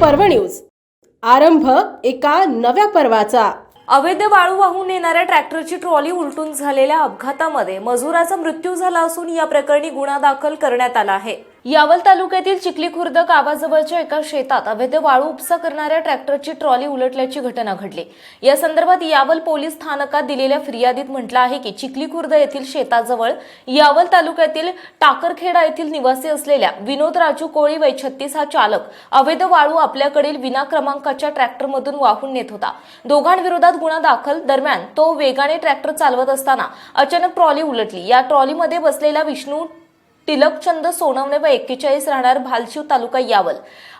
पर्व न्यूज. आरंभ एका नव्या पर्वाचा. अवैध वाळू वाहून नेणाऱ्या ट्रॅक्टरची ट्रॉली उलटून झालेल्या अपघातामध्ये मजुराचा मृत्यू झाला असून या प्रकरणी गुन्हा दाखल करण्यात आला आहे. यावल तालुक्यातील चिखली खुर्द गावाजवळच्या एका शेतात अवैध वाळू उपसा करणाऱ्या ट्रॅक्टरची ट्रॉली उलटल्याची घटना घडली. या संदर्भात यावल पोलीस स्थानकात दिलेल्या फिर्यादीत म्हटलं आहे की चिखली खुर्द येथील शेताजवळ यावल तालुक्यातील टाकरखेडा येथील निवासी असलेल्या विनोद राजू कोळी वय छत्तीस हा चालक अवैध वाळू आपल्याकडील विना क्रमांकाच्या ट्रॅक्टरमधून वाहून नेत होता. दोघांविरोधात गुन्हा दाखल दरम्यान तो वेगाने ट्रॅक्टर चालवत असताना अचानक ट्रॉली उलटली. या ट्रॉलीमध्ये बसलेला विष्णू तिलकचंद सोनवणे व एक्केचाळीस राहणार भालशिव तालुका यावल.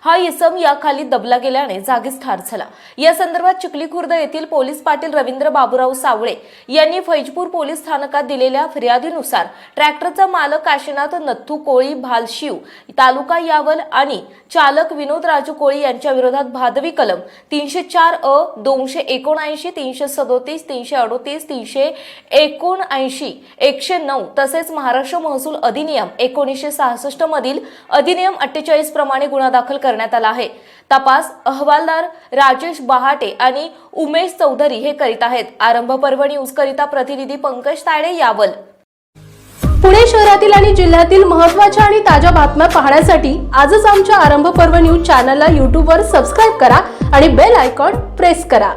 हा इसम याखाली दबला गेल्याने जागीच ठार झाला. या संदर्भात चिखली खुर्द येथील पोलीस पाटील रवींद्र बाबूराव सावळे यांनी फैजपूर पोलीस स्थानकात दिलेल्या फिर्यादीनुसार ट्रॅक्टरचा मालक काशीनाथ नथू कोळी भालशिव तालुका यावल आणि चालक विनोद राजू कोळी यांच्या विरोधात भादवी कलम तीनशे चार अ दोनशे एकोणऐंशी तीनशे सदोतीस तीनशे अडोतीस तीनशे एकोणऐंशी एकशे नऊ तसेच महाराष्ट्र महसूल अधिनियम एकोणीसशे सहासष्ट मधील अधिनियम अठ्ठेचाळीस प्रमाणे गुन्हा दाखल करण्यात आला आहे. तपास अहवालदार राजेश बहाटे आणि उमेश चौधरी हे करीत आहेत. आरंभ पर्व न्यूज करिता प्रतिनिधी पंकज तायडे यावल. पुणे शहरातील आणि जिल्ह्यातील महत्त्वाच्या आणि ताज्या बातम्या पाहण्यासाठी आजच आमच्या आरंभ पर्व न्यूज चॅनलला यूट्यूबवर सबस्क्राईब करा आणि बेल आयकॉन प्रेस करा.